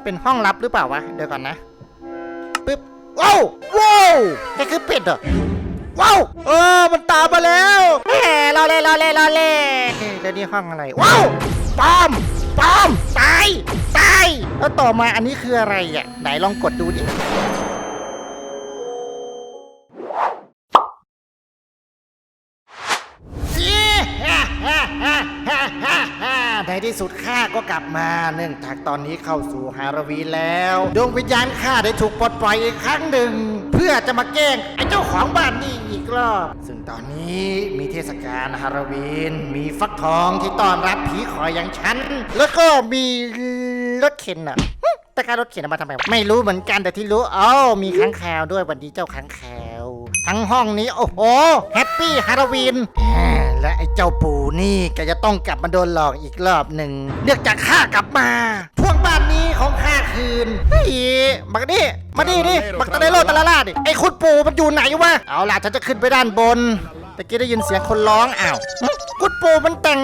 มันเป็นห้องลับหรือเปล่าวะ เดี๋ยวก่อนนะปึ๊บว้าวว้าวแค่คือเป็ดเหรอว้าวเออมันตามมาแล้วแหมรอเล่รอเล่รอเล่เอ๊ะแล้วนี่ห้องอะไรว้าวปอมปอมตายตายแล้วต่อมาอันนี้คืออะไรอะไหนลองกดดูดิ ในที่สุดข้าก็กลับมา เนื่องจากตอนนี้เข้าสู่ฮาโลวีนแล้วดวงวิญญาณข้าได้ถูกปลดปล่อยอีกครั้งหนึ่ง เพื่อจะมาแกล้งไอ้เจ้าของบ้านนี่อีกรอบซึ่งตอนนี้มีเทศกาลฮาโลวีนมีฟักทองที่ต้อนรับผีขอยอย่างฉันแล้วก็มีรถเข็นอะหึแต่การรถเข็นเอามาทำไมไม่รู้เหมือนกันแต่ที่รู้เอ้ามีค้างคาวด้วยวันนี้เจ้าค้างคาวทั้งห้องนี้โอ้โหแฮปปี้ฮาโลวีนและไอ้เจ้าปู นี่แกจะต้องกลับมาโดนหลอกอีกรอบหนึ่งเนื่องจากข้ากลับมาทวงบ้านนี้ของข้าคืนเฮ้ยบักนี่มาดิดิบักตะไดโลตะละล่าดิไอ้คุณปู่มันอยู่ไหนวะเอาล่ะฉันจะขึ้นไปด้านบนตะกี้ได้ยินเสียงคนร้องอ้าวคุณปู่มันแต่ง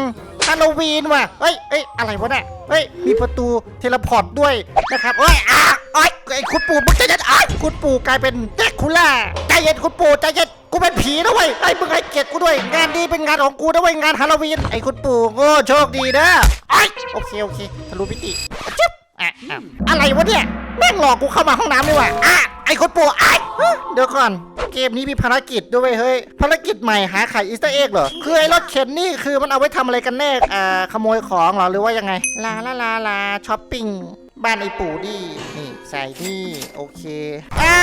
ฮาโลวีนว่ะเฮ้ยเอ้ยอะไรวะเนี่ยเฮ้ยมีประตูเทเลพอร์ตด้วยนะครับเฮ้ยอ้าไอ้ยไอ้คุณปู่มึงใจเย็นไอ้คุณปู่กลายเป็นแดกคูล่าใจเย็นคุณปู่ใจเย็น กูเป็นผีนะเว้ยไอ้มึงให้เกียรติกูด้วย งานนี้เป็นงานของกูนะเว้ยงานฮาโลวีนไอ้คุณปู่โง่โชคดีนะไอ้โอเคโอเคทะลุพิติจิ๊บอะอะอะไรวะเนี่ยแม่งหลอกกูเข้ามาห้องน้ำดีกว่าอะไอ้คุณปู่ไอ้เดี๋ยวก่อนเกมนี้มีภารกิจด้วยเฮ้ยภารกิจใหม่หาไข่อีสเตอร์เอ็กเหรอคือไอ้รถเข็นนี่คือมันเอาไว้ทำอะไรกันแน่อ่าขโมยของเหรอหรือว่ายังไงลาลาลาลาช้อปปิ้งบ้านไอ้ปู่ดี ใส่นี่โอเคไอ้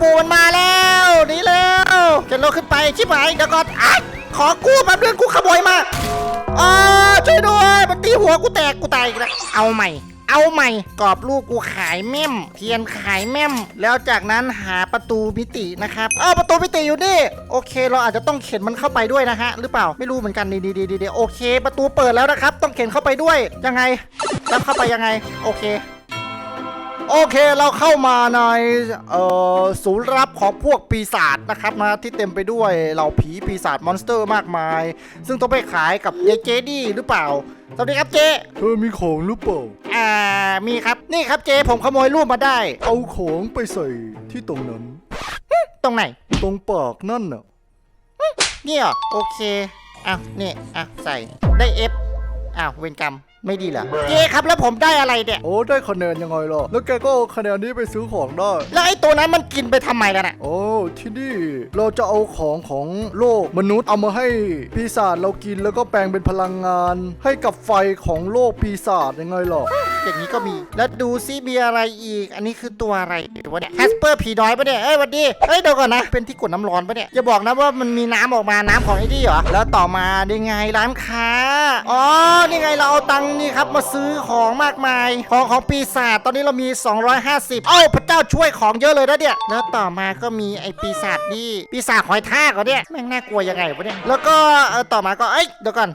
ปูมันมาแล้วนี่แล้วจะลงขึ้นไปชิบหายเดี๋ยวก่อนอ้ขอกู้แป๊บนึงกูขโมยมาอ้าช่วยด้วยมันตีหัวกูแตกกูตายอีกแล้วเอาใหม่เอาใหม่กรอบลูกกูขายแม่ม เทียนขายแม่ม แล้วจากนั้นหาประตูมิตินะครับเออประตูมิติอยู่นี่โอเค เราอาจจะต้องเข็นมันเข้าไปด้วยนะฮะหรือเปล่าไม่รู้เหมือนกันดีดีดีดีโอเค ประตูเปิดแล้วนะครับ ต้องเข็นเข้าไปด้วยยังไง แล้วเข้าไปยังไง โอเค โอเคเราเข้ามาในเอ่อศูนย์รับของพวกปีศาจนะครับนะที่เต็มไปด้วยเหล่าผีปีศาจมอนสเตอร์มากมาย ซึ่งต้องไปขายกับยายเจดี้หรือเปล่า สวัสดีครับเจเธอมีของหรือเปล่าอ่ามีครับนี่ครับเจผมขโมยรูปมาได้ เอาของไปใส่ที่ตรงนั้น ตรงไหน ตรงปากนั่นน่ะเนี่ยเหรอโอเคอ้าวนี่อะใส่ได้เอฟอ้าวเวรกรรม ไม่ดีเหรอเจครับแล้วผมได้อะไรเนี่ยโอ้ได้คะแนนยังไงล่ะแล้วแกก็เอาคะแนนนี้ไปซื้อของได้ แล้วไอ้ตัวนั้นมันกินไปทำไมแล้วน่ะโอ้ที่นี่เราจะเอาของของโลกมนุษย์เอามาให้ปีศาจเรากินแล้วก็แปลงเป็นพลังงาน ให้กับไฟของโลกปีศาจยังไงล่ะ อย่างนี้ก็มี แล้วดูซิมีอะไรอีก อันนี้คือตัวอะไรวะเนี่ยแฮสเปอร์ผีน้อยปะเนี่ยเอ้ยหวันดีเอ้ยเดี๋ยวก่อนนะเป็นที่กดน้ำร้อนปะเนี่ยอย่าบอกนะว่ามันมีน้ำออกมาน้ำของไอ้นี่เหรอแล้วต่อมาได้ไงร้านค้าอ๋อนี่ไงเราเอาตังค์นี่ครับมาซื้อของมากมาย ของของปีศาจตอนนี้เรามี 250เอ้าพระเจ้าช่วยของเยอะเลยนะเนี่ยแล้วต่อมาก็มีไอ้ปีศาจนี่ปีศาจหอยทากเหรอเนี่ยแม่งน่ากลัวยังไงวะเนี่ยแล้วก็เออต่อมาก็เอ้ยเดี๋ยวก่อน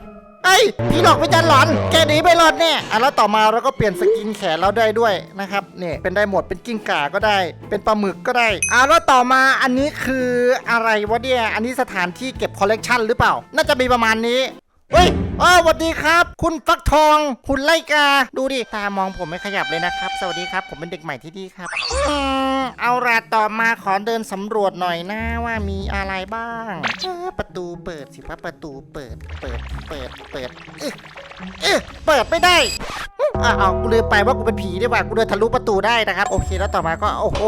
เอ้ยพี่หลอกวิจารณ์หลอน แกหนีไปรอดแน่อะแล้วต่อมาเราก็เปลี่ยนสกินแขนเราได้ด้วยนะครับเนี่ยเป็นได้หมดเป็นกิ้งก่าก็ได้ เป็นปลาหมึกก็ได้อะแล้วต่อมาอันนี้คืออะไรวะเนี่ยอันนี้สถานที่เก็บคอลเลกชันหรือเปล่า น่าจะมีประมาณนี้เฮ้ยอ๋อสวัสดีครับ คุณฟักทอง คุณไลกา ดูดิ ตามองผมไม่ขยับเลยนะครับ สวัสดีครับ ผมเป็นเด็กใหม่ที่ดีครับ เอาละต่อมาขอเดินสำรวจหน่อยนะว่ามีอะไรบ้างเออประตูเปิดสิว่าประตูเปิด เปิด เปิด เปิดเอ๊ะเอ๊ะเปิดไม่ได้อ้าวกูลืมไปว่ากูเป็นผีดีกว่า กูเดินทะลุประตูได้นะครับ โอเคแล้วต่อมาก็ โอ้โห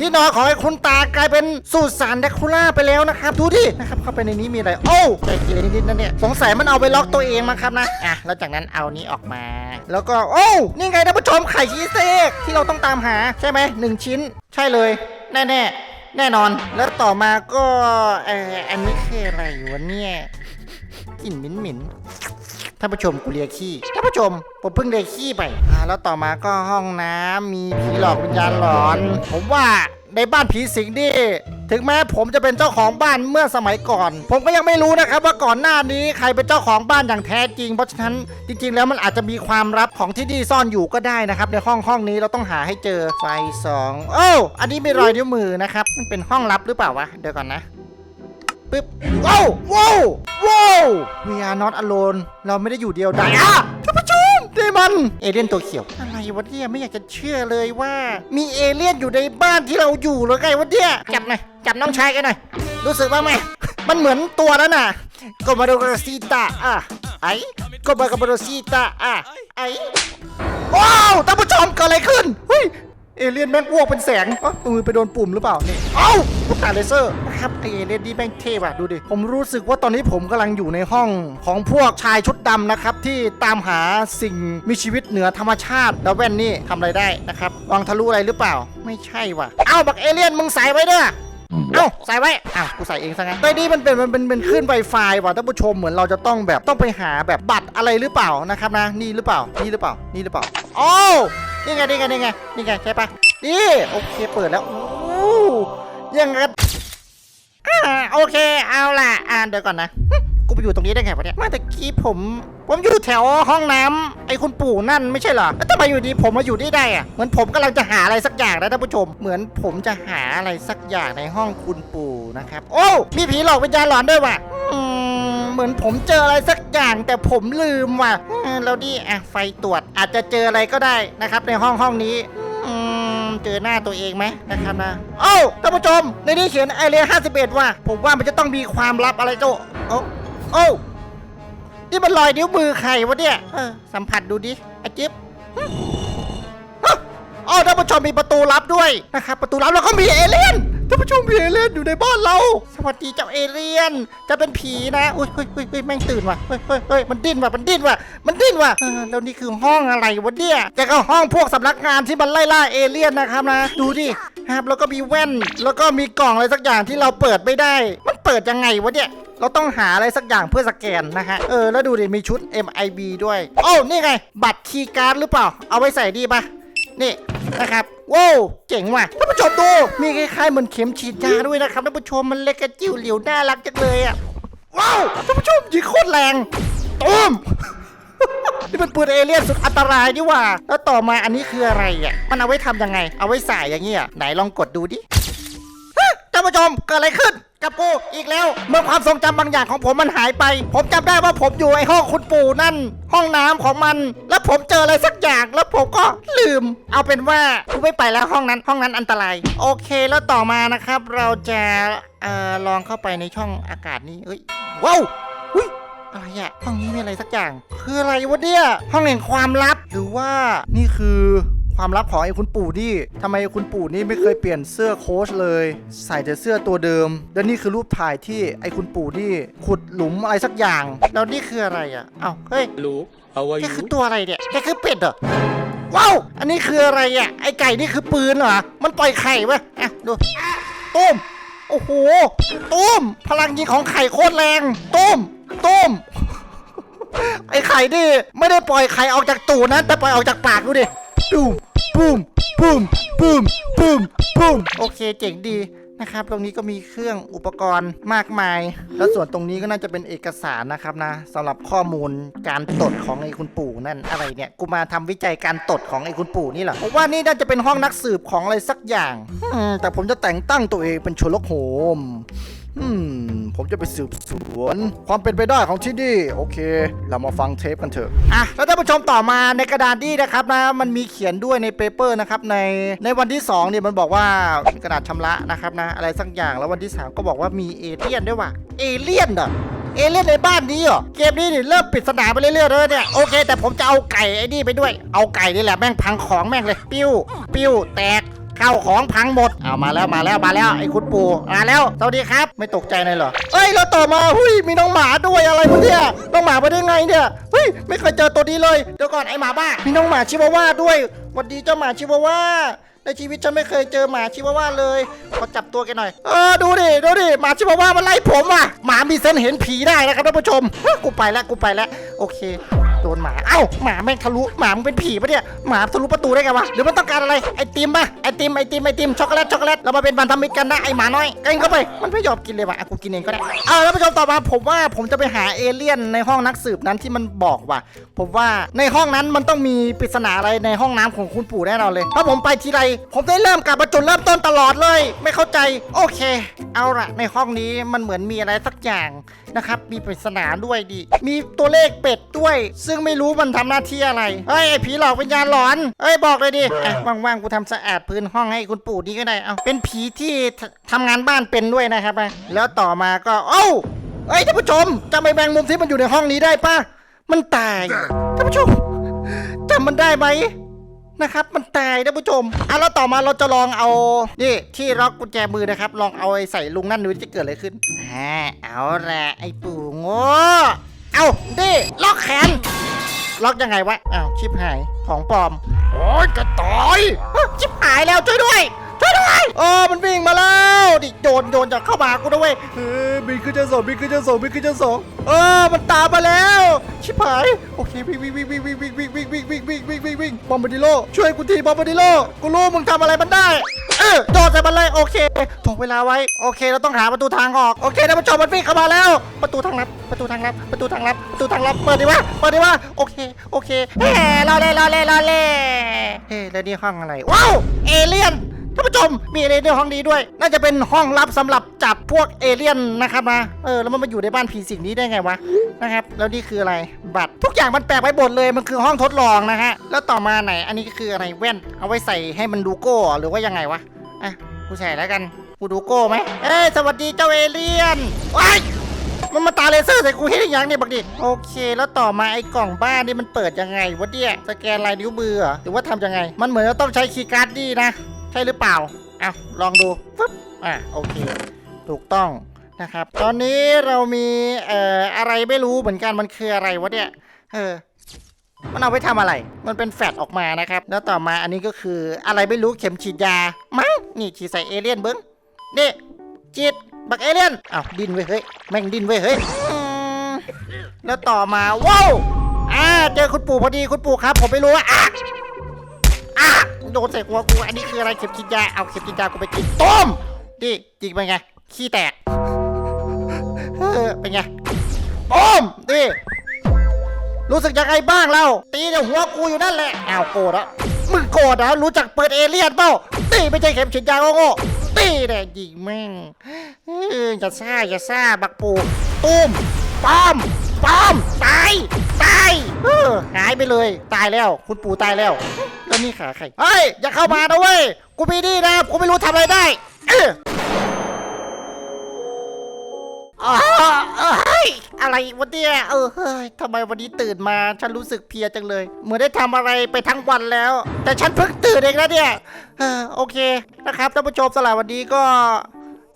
ที่นอนของไอ้คุณตากลายเป็นสูตรสารแดคูล่าไปแล้วนะครับ ดูดิ นะครับ เข้าไปในนี้มีอะไร โอ้ใจกเรนิดๆนะเนี่ย สงสัยมันเอาไปล็อกตัวเองมั้งครับนะ อะ แล้วจากนั้นเอานี้ออกมา แล้วก็ โอ้ นี่ไงท่านผู้ชมไข่ชีสเซกที่เราต้องตามหาใช่ไหมหนึ่งชิ้นใช่เลย แน่แน่แน่นอน แล้วต่อมาก็เอออันนี้คืออะไรวะเนี่ยกลิ่นหมิ่นๆท่านผู้ชมกูเรียขี้ท่านผู้ชมผมเพิ่งเรียขี้ไปอ่าแล้วต่อมาก็ห้องน้ำมีผีหลอกวิญญาณหลอน ผมว่า ในบ้านผีสิงนี่ ถึงแม้ผมจะเป็นเจ้าของบ้านเมื่อสมัยก่อน ผมก็ยังไม่รู้นะครับว่าก่อนหน้านี้ใครเป็นเจ้าของบ้านอย่างแท้จริง เพราะฉะนั้นจริง ๆ แล้วมันอาจจะมีความลับของที่นี่ซ่อนอยู่ก็ได้นะครับ ในห้องห้องนี้เราต้องหาให้เจอไฟสองโอ้อันนี้มีรอยนิ้วมือนะครับมันเป็นห้องลับหรือเปล่าวะเดี๋ยวก่อนนะปึ๊บว้าวว้าวว้าว we are not alone เราไม่ได้อยู่เดียวดายอะ มในมัน เอเลี่ยนตัวเขียว อะไรวะเนี่ยไม่อยากจะเชื่อเลยว่า มีเอเลี่ยนอยู่ในบ้านที่เราอยู่หรือไงวะเนี่ยจับหน่อยจับน้องชายกันหน่อยรู้สึกบ้างไหมมันเหมือนตัวนั้นน่ะโกมาโดกซิตาอะไอ้โกมาโดซิตาอะไอ้ว้าวท่านผู้ชมเกิดอะไรขึ้นเฮ้ย เอเลี่ยนแม่งอ้วกเป็นแสงเอ้ามือไปโดนปุ่มหรือเปล่านี่เอ้าลูกตาเลเซอร์นะครับไอเอเลี่ยนนี่แม่งเท่ว่ะดูดิ ผมรู้สึกว่าตอนนี้ผมกำลังอยู่ในห้องของพวกชายชุดดำนะครับที่ตามหาสิ่งมีชีวิตเหนือธรรมชาติ แล้วแว่นนี่ทำอะไรได้นะครับวางทะลุอะไรหรือเปล่า ไม่ใช่ว่ะ เอ้าบักเอเลี่ยนมึงใส่ไว้เด้อเอ้าใส่ไว้อ้าวกูใส่เองซะงั้นในนี้มันเป็นมันเป็นเป็นขึ้นไวไฟว่ะท่านผู้ชมเหมือนเราจะต้องแบบต้องไปหาแบบบัตรอะไรหรือเปล่านะครับนะ นี่หรือเปล่า นี่หรือเปล่า นี่หรือเปล่า โอ้ นี่ไงนี่ไงนี่ไงนี่ไงใช่ปะนี่โอเคเปิดแล้วยังไงโอเคเอาล่ะอ่านเดี๋ยวก่อนนะกูไปอยู่ตรงนี้ได้ไงวะเนี่ยเมื่อตะกี้ผม ผมอยู่แถวห้องน้ำไอ้คุณปู่นั่นไม่ใช่เหรอแล้วทำไมอยู่ดีผมมาอยู่นี่ได้อะเหมือนผมกำลังจะหาอะไรสักอย่างนะท่านผู้ชม เหมือนผมจะหาอะไรสักอย่างในห้องคุณปู่นะครับ โอ้ มีผีหลอกวิญญาณหลอนด้วยว่ะ เหมือนผมเจออะไรสักอย่างแต่ผมลืมว่ะเออแล้วนี่อะไฟตรวจอาจจะเจออะไรก็ได้นะครับ ในห้องห้องนี้อืมเจอหน้าตัวเองไหมนะครับนะโอ้าท่านผู้ชมในนี้เขียนไอเรีย51 ว่ะผมว่ามันจะต้องมีความลับอะไรโจโอ้โอ้นี่มันรอยนิ้วมือใครวะเนี่ยเออสัมผัสดูดิไอจิ๊บอ๋อท่านผู้ชมมีประตูลับด้วยนะครับ ประตูลับแล้วก็มีเอเลี่ยน ท่านผู้ชมมีเอเลี่ยนอยู่ในบ้านเรา สวัสดีเจ้าเอเลี่ยน จะเป็นผีนะอุ้ยเฮ้ยเฮ้ยเฮ้ยแม่งตื่นว่ะเฮ้ยเฮ้ยเฮ้ยมันดิ้นว่ะมันดิ้นว่ะมันดิ้นว่ะเออแล้วนี่คือห้องอะไรวะเนี่ยจะก็ห้องพวกสำนักงานที่มันไล่ล่าเอเลี่ยนนะครับนะ ดูดิครับแล้วก็มีแว่น แล้วก็มีกล่องอะไรสักอย่างที่เราเปิดไม่ได้ มันเปิดยังไงวะเนี่ยเราต้องหาอะไรสักอย่างเพื่อสแกนนะฮะ เออ แล้วดูดิ มีชุด MIB ด้วย โอ้ นี่ไง บัตรคีย์การ์ดหรือเปล่า เอาไว้ใส่ดีปะนี่ นะครับว้าวเจ๋งว่ะท่านผู้ชมดูมีคล้ายๆเหมือนเข็มฉีดยาด้วยนะครับท่านผู้ชมมันเล็กกระจิ้วเหลียวน่ารักจังเลยอะว้าวท่านผู้ชมยิงโคตรแรงตูมนี่เป็นปืนเอเลี่ยนสุดอันตรายนี่หว่า แล้วต่อมาอันนี้คืออะไรอะ มันเอาไว้ทำยังไง เอาไว้ใส่อย่างเงี้ยไหนลองกดดูดิท่านผู้ชมเกิดอะไรขึ้น กับกูอีกแล้ว เมื่อความทรงจำบางอย่างของผมมันหายไป ผมจำได้ว่าผมอยู่ไอ้ห้องคุณปู่นั่น ห้องน้ำของมัน แล้วผมเจออะไรสักอย่างแล้วผมก็ลืม เอาเป็นว่ากูไม่ไปแล้วห้องนั้นห้องนั้นอันตราย โอเคแล้วต่อมานะครับ เราจะเอ่อลองเข้าไปในช่องอากาศนี้เอ้ยว้าวอุ้ยอะไรอะห้องนี้มีอะไรสักอย่าง คืออะไรวะเนี่ยห้องแห่งความลับหรือว่านี่คือ ความลับของไอ้คุณปู่นี่ทำไมคุณปู่นี่ไม่เคยเปลี่ยนเสื้อโค้ชเลย ใส่แต่เสื้อตัวเดิม และนี่คือรูปถ่ายที่ไอ้คุณปู่นี่ขุดหลุมอะไรสักอย่าง แล้วนี่คืออะไรอะเอ้าเฮ้ย Hello, how are แก you? คือตัวอะไรเนี่ยแกคือเป็ดเหรอว้าวอันนี้คืออะไรอะไอไก่นี่คือปืนเหรอมันปล่อยไข่ปะอะดูตุ้มโอ้โหตุ้มพลังยิงของไข่โคตรแรงตุ้มตุ้มไอไข่นี่ไม่ได้ปล่อยไข่ออกจากตูดนะแต่ปล่อยออกจากปากดูดิปุ้ม ปุ้มปุ้มปุ้มปุ้มปุ้มโอเคเจ๋งดีนะครับ ตรงนี้ก็มีเครื่องอุปกรณ์มากมาย แล้วส่วนตรงนี้ก็น่าจะเป็นเอกสารนะครับนะสำหรับข้อมูลการตดของไอ้คุณปู่นั่นอะไรเนี่ย กูมาทำวิจัยการตดของไอ้คุณปู่นี่เหรอผมว่านี่น่าจะเป็นห้องนักสืบของอะไรสักอย่างแต่ผมจะแต่งตั้งตัวเองเป็นชลกโหม อืม ผมจะไปสืบสวน ความเป็นไปได้ของที่นี่ โอเค เรามาฟังเทปกันเถอะ อะ แล้วท่านผู้ชมต่อมาในกระดานนี้นะครับนะ มันมีเขียนด้วยในเปเปอร์นะครับ ใน ในวันที่2เนี่ยมันบอกว่ามีกระดาษชำระนะครับนะ อะไรสักอย่าง แล้ววันที่ 3 ก็บอกว่ามีเอเลี่ยนด้วยว่ะ เอเลี่ยนเหรอเอเลี่ยนในบ้านนี้เหรอ เกมนี้นี่เริ่มปริดสนาไปเรื่อยๆแล้วเนี่ย โอเค แต่ผมจะเอาไก่ไอ้นี่ไปด้วย เอาไก่นี่แหละแม่งพังของแม่งเลย ปิ้ว ปิ้ว แตก ข้าวของพังหมดเอามาแล้วมาแล้วมาแล้วไอ้คุณปู่มาแล้วสวัสดีครับ ไม่ตกใจเลยเหรอเอ้ยแล้วต่อมาเฮ้ยมีน้องหมาด้วยอะไรวะเนี่ยน้องหมามาได้ไงเนี่ยเฮ้ยไม่เคยเจอตัวนี้เลยเดี๋ยวก่อนไอ้หมาบ้ามีน้องหมาชิวาว่าด้วยสวัสดีเจ้าหมาชิวาว่าในชีวิตฉันไม่เคยเจอหมาชิวาว่าเลยขอจับตัวแกหน่อย เออดูดิดูดิหมาชิวาว่ามันไล่ผมอะหมามีเซนส์เห็นผีได้นะครับท่านผู้ชมเฮ้ยกูไปแล้วกูไปแล้วโอเค โดนหมา เอ้า หมาแม่งทะลุ หมามึงเป็นผีปะเนี่ย หมาทะลุประตูได้ไงวะ หรือมันต้องการอะไร ไอติมปะไอติม ไอติม ไอติม ช็อกโกแลต ช็อกโกแลต เรามาเป็นบันธมิตรกันนะ ไอหมาน้อยกินเข้าไป มันไม่ยอมกินเลยว่ะอะกูกินเองก็ได้เอาแล้วผู้ชมต่อมาผมว่าผมจะไปหาเอเลี่ยนในห้องนักสืบนั้นที่มันบอกว่าผมว่าในห้องนั้นมันต้องมีปริศนาอะไรในห้องน้ำของคุณปู่แน่นอนเลย ถ้าผมไปทีไร ผมได้เริ่มกลับมาจุดเริ่มต้นตลอดเลย ไม่เข้าใจ โอเค เอาละในห้องนี้มันเหมือนมีอะไรสักอย่าง นะครับ มีปริศนาด้วยดิ มีตัวเลขเป็ดด้วย ซึ่งไม่รู้มันทำหน้าที่อะไร เฮ้ยไอ้ผีหลอกวิญญาณหลอน เฮ้ยบอกเลยดิอะว่างๆกูทำสะอาดพื้นห้องให้คุณปู่นี่ก็ได้ เอาเป็นผีที่ททำงานบ้านเป็นด้วยนะครับนะแล้วต่อมาก็เอ้าเฮ้ยท่านผู้ชมจำไอ้แมงมุมที่มันอยู่ในห้องนี้ได้ปะมันตายท่านผู้ชมจำมันได้ไหม นะครับ มันตายท่านผู้ชมอะแล้วต่อมาเราจะลองเอา นี่ที่ล็อกกุญแจมือนะครับ ลองเอาไอ้ใส่ลุงนั่นดูจะเกิดอะไรขึ้นอ่าเอาละไอ้ปู่โง่เอาดิล็อกแขน ล็อกยังไงวะอ้าวชิบหายของปลอม โอ้ยกระต่อยเอ้าชิบหายแล้วช่วยด้วย ช่วยด้วยโอ้มันวิ่งมาแล้วดิโดนโดนจะเข้ามากูด้วยเฮ้ยบินขึ้นชั้นสองบินขึ้นชั้นสองบินขึ้นชั้นสองเออมันตามมาแล้ว ชิบหายโอเควิ่งวิ่งวิ่งวิ่งวิ่งวิ่งวิ่งวิ่งวิ่งวิ่งวิ่งวิ่งวิ่งวิ่งบอมบ์ดิโลช่วยกูทีบอมบ์ดิโลกูรู้มึงทำอะไรมันได้เออโดนใส่มันเลยโอเคถ่วงเวลาไว้โอเค เราต้องหาประตูทางออกโอเคท่านผู้ชมมันวิ่งเข้ามาแล้ว ประตูทางลับประตูทางลับประตูทางลับประตูทางลับเปิดดิวะเปิดดิวะโอเคโอเคเฮ้รอเล่รอเล่รอเล่เฮ้แล้วนี่ห้องอะไรว้าวเอเลี่ยน ท่านผู้ชมมีเอเลี่ยนในห้องนี้ด้วย น่าจะเป็นห้องลับสำหรับจับพวกเอเลี่ยนนะครับนะเออแล้วมันมาอยู่ในบ้านผีสิงนี้ได้ไงวะนะครับแล้วนี่คืออะไรบัตรทุกอย่างมันแปลกไปหมดเลยมันคือห้องทดลองนะฮะแล้วต่อมาไหนอันนี้ก็คืออะไรแว่น เอาไว้ใส่ให้มันดูโก้หรือว่ายังไงวะอะกูใส่แล้วกันกูดูโก้ไหมเอ้สวัสดีเจ้าเอเลี่ยนว้ายมันมาตาเลเซอร์ใส่กูเฮ็ดอย่างนี่ยบักดิโอเค แล้วต่อมาไอ้กล่องบ้านนี่มันเปิดยังไงวะเนี่ยสแกนลายนิ้วมือหรอหรือว่าทำยังไง มันเหมือนจะต้องใช้คีย์การ์ดดีนะ ใช่หรือเปล่าอ้าวลองดูฟึบอะโอเค ถูกต้องนะครับ ตอนนี้เรามีเอ่ออะไรไม่รู้เหมือนกันมันคืออะไรวะเนี่ยเออมันเอาไว้ทำอะไร มันเป็นแฟดออกมานะครับ แล้วต่อมาอันนี้ก็คืออะไรไม่รู้เข็มฉีดยา มั้ง นี่ฉีดใส่เอเลี่ยนเบิ้งนี่ฉีดบักเอเลี่ยน อ้าวดินเว้ยเฮ้ย แม่งดินเว้ยเฮ้ยอืมแล้วต่อมาว้าว อ่า เจอคุณปู่พอดีคุณปู่ครับ ผมไม่รู้ว่าอะอะ โดนใส่หัวกู อันนี้คืออะไรเข็มฉีดยา เอาเข็มฉีดยากูไปกินต้มดิจริงเป็นไง ขี้แตก เออเป็นไงต้มดิรู้สึกยังไงบ้างเล่าตีเดี๋ยวหัวกูอยู่นั่นแหละอ้าวโกรธอะมึงโกรธเหรอรู้จักเปิดเอเลี่ยนเปล่าตีไม่ใช่เข็มฉีดยาโง่ๆตีเนี่ยยิงแม่งเอออย่าซ่าอย่าซ่าบักปูตุ้มปอมปอมตายตายเออหายไปเลย ตายแล้ว คุณปู่ตายแล้ว แล้วนี่ขาใครเฮ้ยอย่าเข้ามานะเว้ยกูมีนี่นะกูไม่รู้ทำอะไรได้เอออ๋อเฮ้ยอะไรวะเนี่ยเออเฮ้ยทำไมวันนี้ตื่นมาฉันรู้สึกเพลียจังเลย เหมือนได้ทำอะไรไปทั้งวันแล้ว แต่ฉันเพิ่งตื่นเองนะเนี่ยโอเคนะครับท่านผู้ชมสลับวันนี้ก็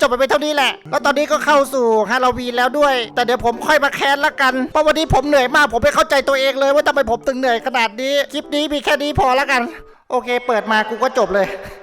จบไปเป็นเท่านี้แหละ แล้วตอนนี้ก็เข้าสู่ฮาโลวีนแล้วด้วย แต่เดี๋ยวผมค่อยมาแค้นละกัน เพราะวันนี้ผมเหนื่อยมากผมไม่เข้าใจตัวเองเลยว่าทำไมผมถึงเหนื่อยขนาดนี้ คลิปนี้มีแค่นี้พอละกัน โอเค เปิดมากูก็จบเลย